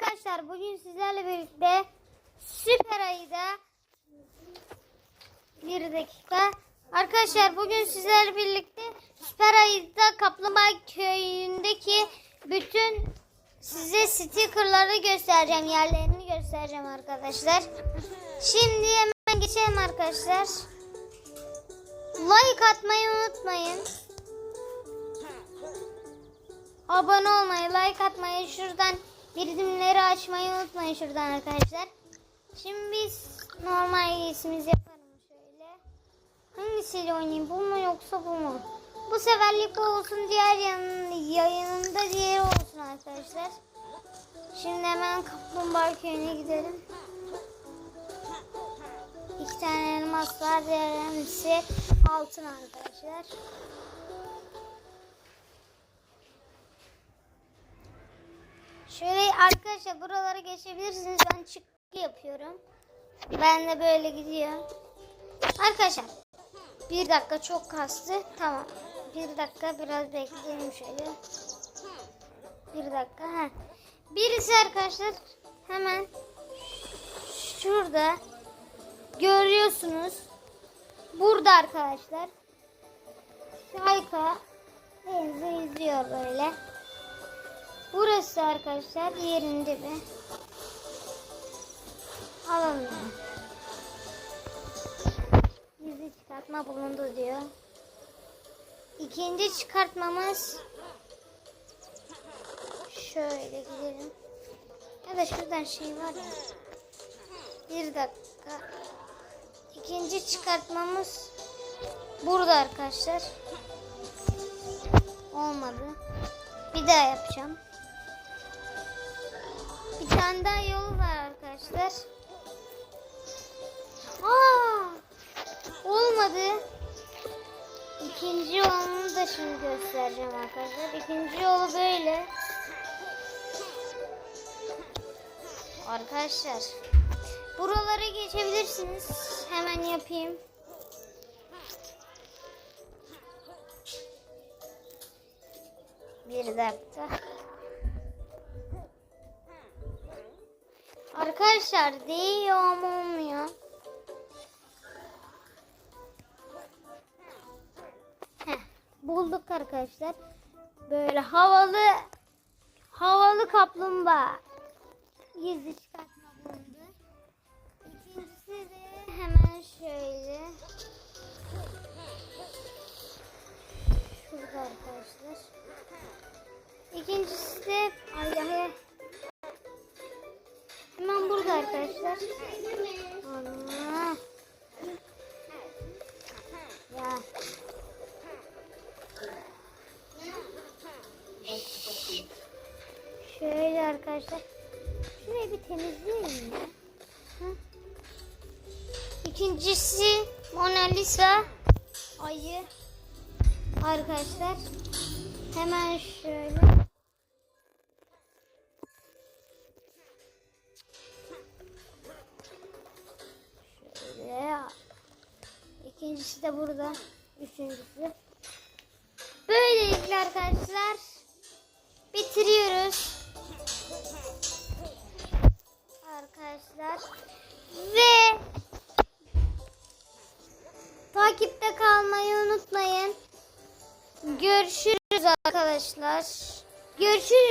Arkadaşlar bugün sizlerle birlikte Süper Ayı'da bir dakika. Arkadaşlar bugün sizlerle birlikte Süper Ayı'da Kaplumbağa Köyü'ndeki bütün size stickerları göstereceğim. Yerlerini göstereceğim arkadaşlar. Şimdi hemen geçelim arkadaşlar. Like atmayı unutmayın. Abone olmayı, like atmayı, şuradan bildirimleri açmayı unutmayın şuradan arkadaşlar. Şimdi biz normal ismimizi yapalım şöyle. Hangisiyle oynayayım? Bu mu yoksa bu mu? Bu seferlik bu olsun. Diğer yanın, yayınında diğeri olsun arkadaşlar. Şimdi hemen Kaplumbağa Köyü'ne gidelim. İki tane elmas var. Diğer hepsi altın arkadaşlar. Şöyle arkadaşlar buralara geçebilirsiniz. Ben çıktı yapıyorum. Ben de böyle gidiyor. Arkadaşlar bir dakika çok kastı. Tamam. Bir dakika biraz bekleyelim şöyle. Bir dakika. Ha. Birisi arkadaşlar hemen şurada görüyorsunuz. Burada arkadaşlar. Şayka denizi izliyor böyle. Burası arkadaşlar yerin dibi. Alalım. Gizli çıkartma bulundu diyor. İkinci çıkartmamız şöyle gidelim. Ya da şuradan şey var ya. Bir dakika. İkinci çıkartmamız burada arkadaşlar. Olmadı. Bir daha yapacağım. Tane daha yol var arkadaşlar. Aa! Olmadı. İkinci yolunu da şimdi göstereceğim arkadaşlar. İkinci yolu böyle. Arkadaşlar. Buralara geçebilirsiniz. Hemen yapayım. Bir dakika. Arkadaşlar değiyor ama olmuyor. Bulduk arkadaşlar. Böyle havalı havalı kaplumbağa. Gizli çıkartma bulundu. İkincisi de hemen şöyle. Şurada arkadaşlar. İkincisi de ay ay. Arkadaşlar. Allah. Ya. Şöyle arkadaşlar. Şurayı bir temizleyelim ya. İkincisi Mona Lisa ayı. Arkadaşlar. Hemen. Şöyle. İkincisi de burada. Üçüncüsü. Böylelikle arkadaşlar bitiriyoruz. Arkadaşlar ve takipte kalmayı unutmayın. Görüşürüz arkadaşlar. Görüşürüz.